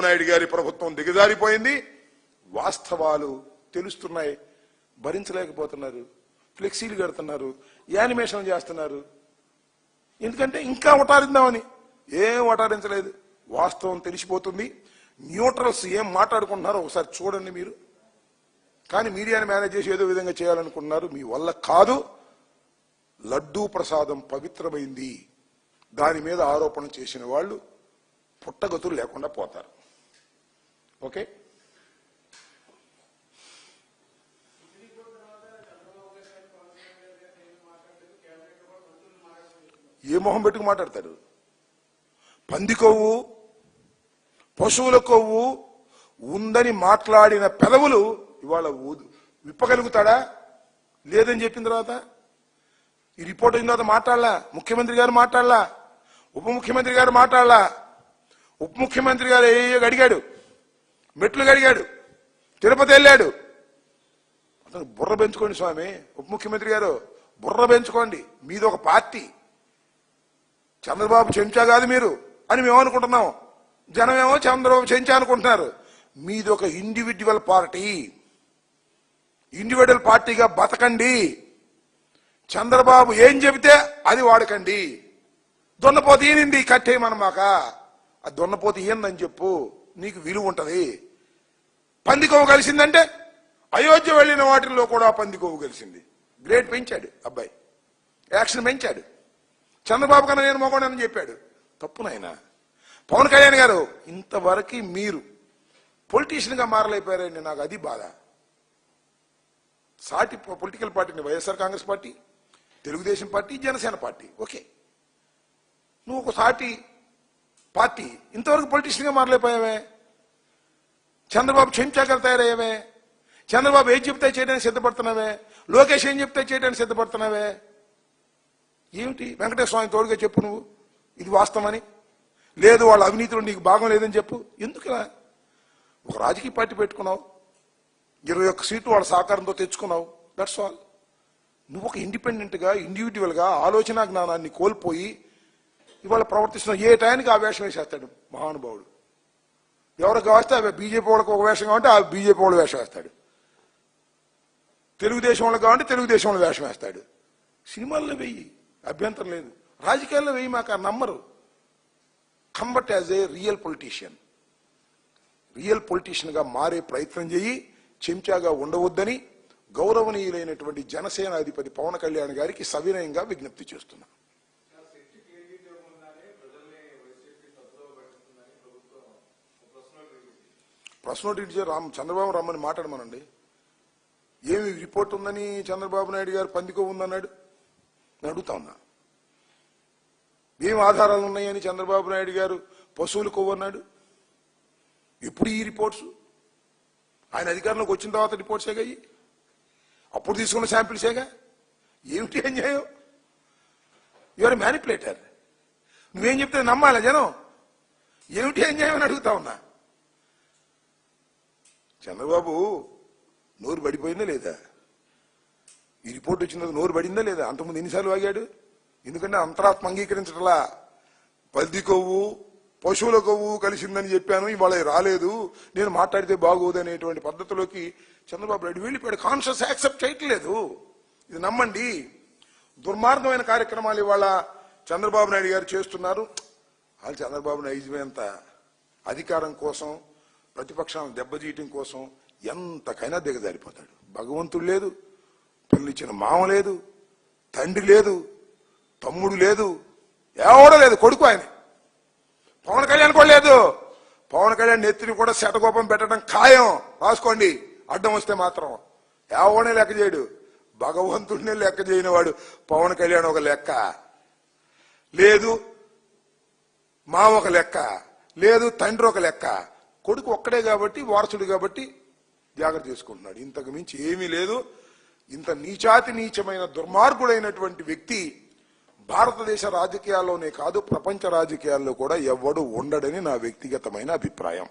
నాయుడు గారి ప్రభుత్వం దిగజారిపోయింది. వాస్తవాలు తెలుస్తున్నాయి. భరించలేకపోతున్నారు. ఫ్లెక్సీలు కడుతున్నారు. యానిమేషన్ చేస్తున్నారు. ఎందుకంటే ఇంకా ఒటారిద్దామని ఏం ఒటారించలేదు వాస్తవం తెలిసిపోతుంది. న్యూట్రల్స్ ఏం మాట్లాడుకుంటున్నారో ఒకసారి చూడండి మీరు. కానీ మీడియాని మేనేజ్ చేసి ఏదో విధంగా చేయాలనుకుంటున్నారు. మీ వల్ల కాదు. లడ్డూ ప్రసాదం పవిత్రమైంది. దాని మీద ఆరోపణ చేసిన వాళ్ళు పుట్టగతులు లేకుండా పోతారు. ఓకే? ఏ మొహం పెట్టుకు మాట్లాడతాడు పంది కొవ్వు పశువుల కొవ్వు ఉందని మాట్లాడిన పెదవులు ఇవాళ విప్పగలుగుతాడా? లేదని చెప్పిన తర్వాత? ఈ రిపోర్ట్ అయిన తర్వాత మాట్లాడలా? ముఖ్యమంత్రి గారు మాట్లాడలా? ఉప ముఖ్యమంత్రి గారు మాట్లాడలా? ఉప ముఖ్యమంత్రి గారు ఏ అడిగాడు? మెట్లు గడిగాడు తిరుపతి వెళ్ళాడు. అతను బుర్ర పెంచుకోండి స్వామి ఉప ముఖ్యమంత్రి గారు బుర్ర పెంచుకోండి. మీది ఒక పార్టీ. చంద్రబాబు చెంచా కాదు మీరు అని మేము అనుకుంటున్నాం. జనమేమో చంద్రబాబు చెంచా అనుకుంటున్నారు. మీది ఒక ఇండివిజువల్ పార్టీ ఇండివిజువల్ పార్టీగా బతకండి. చంద్రబాబు ఏం చెబితే అది వాడకండి. దున్నపోతే ఈనింది కట్టేయమనమాక. ఆ దున్నపోతే ఈయందని చెప్పు నీకు విలువ ఉంటది. పందికొవ్వు కలిసిందంటే? అయోధ్య వెళ్ళిన వాటిల్లో కూడా పందికొవ్వు కలిసింది. గ్రేడ్ పెంచాడు అబ్బాయి. యాక్షన్ పెంచాడు. చంద్రబాబు కన్నా నేను మొగోడని చెప్పాడు. తప్పు నాయన. పవన్ కళ్యాణ్ గారు ఇంతవరకు మీరు పొలిటీషియన్గా మారలేకపోయారని మారలేకపోయారండి నాకు అది బాధ. సాటి పొలిటికల్ పార్టీని YSR Congress party Telugu Desam party Janasena party. Okay. నువ్వు ఒక సాటి పార్టీ ఇంతవరకు పొలిటీషియన్గా మారలేకపోయావే. చంద్రబాబు చెంచాగా తయారయ్యావే? చంద్రబాబు ఏం చెప్తే చేయడానికి సిద్ధపడుతున్నావే? లోకేష్ ఏం చెప్తే చేయడానికి సిద్ధపడుతున్నావే? ఏమిటి? వెంకటేశ్వర స్వామి తోడుగా చెప్పు నువ్వు. ఇది వాస్తవమని. లేదు వాళ్ళ అవినీతిలో నీకు భాగం లేదని చెప్పు. ఎందుకులా ఒక రాజకీయ పార్టీ పెట్టుకున్నావు. ఇరవై ఒక్క సీటు వాళ్ళ సహకారంతో తెచ్చుకున్నావు. దట్స్ ఆల్ నువ్వు ఒక ఇండిపెండెంట్గా ఇండివిజువల్గా ఆలోచన జ్ఞానాన్ని కోల్పోయి ఇవాళ ప్రవర్తిస్తున్నావు ఏ టైంకి ఆ వేషం వేసేస్తాడు మహానుభావుడు? ఎవరికి కావస్తే బీజేపీ వాళ్ళకి ఒక వేషం కావాలంటే ఆ బీజేపీ వాళ్ళు వేషం వేస్తాడు. తెలుగుదేశం వాళ్ళకి కావాలంటే తెలుగుదేశం వాళ్ళు వేషం వేస్తాడు. సినిమాల్లో వెయ్యి. అభ్యంతరం లేదు. రాజకీయాల్లో వెయ్యి మాకు ఆ నమ్మరు. Combat as a real politician. Real పొలిటీషియన్గా మారే ప్రయత్నం చేయి. చెంచాగా ఉండవద్దని గౌరవనీయులైనటువంటి జనసేన అధిపతి పవన్ కళ్యాణ్ గారికి సవినయంగా విజ్ఞప్తి చేస్తున్నా ప్రశ్న నోటీస్ రామ్ చంద్రబాబు రమ్మని మాట్లాడమనండి. ఏమి రిపోర్ట్ ఉందని చంద్రబాబు నాయుడు గారు పందికో ఉందన్నాడు? నేను అడుగుతా ఉన్నా. ఏం ఆధారాలు ఉన్నాయని చంద్రబాబు నాయుడు గారు పశువులు కొవ్వన్నాడు? ఇప్పుడు ఈ రిపోర్ట్స్? ఆయన అధికారంలోకి వచ్చిన తర్వాత రిపోర్ట్సేగా ఇవి? అప్పుడు తీసుకున్న శాంపిల్సేగా ఏమిటి అన్యాయం? యువర్ మ్యానిపులేటర్ నువ్వేం చెప్తే నమ్మాలా జనం? ఏమిటి అన్యాయం అని అడుగుతా ఉన్నా. చంద్రబాబు నోరు పడిపోయిందా లేదా? ఈ రిపోర్ట్ వచ్చిన నోరు పడిందా లేదా? అంతకుముందు ఎన్నిసార్లు వాగాడు? ఎందుకంటే అంతరాత్మ అంగీకరించట్లా. పల్ది కొవ్వు పశువుల కొవ్వు కలిసిందని చెప్పాను ఇవాళ రాలేదు. నేను మాట్లాడితే బాగోదు అనేటువంటి పద్ధతిలోకి చంద్రబాబు నాయుడు వెళ్ళిపోయాడు. కాన్షియస్ యాక్సెప్ట్ చేయట్లేదు. ఇది నమ్మండి. దుర్మార్గమైన కార్యక్రమాలు ఇవాళ చంద్రబాబు నాయుడు గారు చేస్తున్నారు. వాళ్ళు చంద్రబాబు నాయుడు ఎంత అధికారం కోసం ప్రతిపక్షాలను దెబ్బతీయటం కోసం ఎంతకైనా దిగజారిపోతాడు. భగవంతుడు లేదు పిల్లనిచ్చిన మామ లేదు తండ్రి లేదు తమ్ముడు లేదు ఎవడో లేదు కొడుకు ఆయన. పవన్ కళ్యాణ్ కూడా లేదు. పవన్ కళ్యాణ్ నెత్తిని కూడా శతకోపం పెట్టడం ఖాయం. రాసుకోండి అడ్డం వస్తే మాత్రం. ఎవడనే లెక్క చేయడు? భగవంతుడినే లెక్క చేయనివాడు పవన్ కళ్యాణ్ ఒక లెక్క. లేదు మా ఒక లెక్క. లేదు తండ్రి ఒక లెక్క. కొడుకు ఒక్కడే కాబట్టి వారసుడు కాబట్టి జాగ్రత్త చేసుకుంటున్నాడు. ఇంతకు మించి ఏమీ లేదు. ఇంత నీచాతి నీచమైన దుర్మార్గుడైనటువంటి వ్యక్తి భారతదేశ రాజకీయాల్లోనే కాదు ప్రపంచ రాజకీయాల్లో కూడా ఎవ్వడు ఉండడని నా వ్యక్తిగతమైన అభిప్రాయం.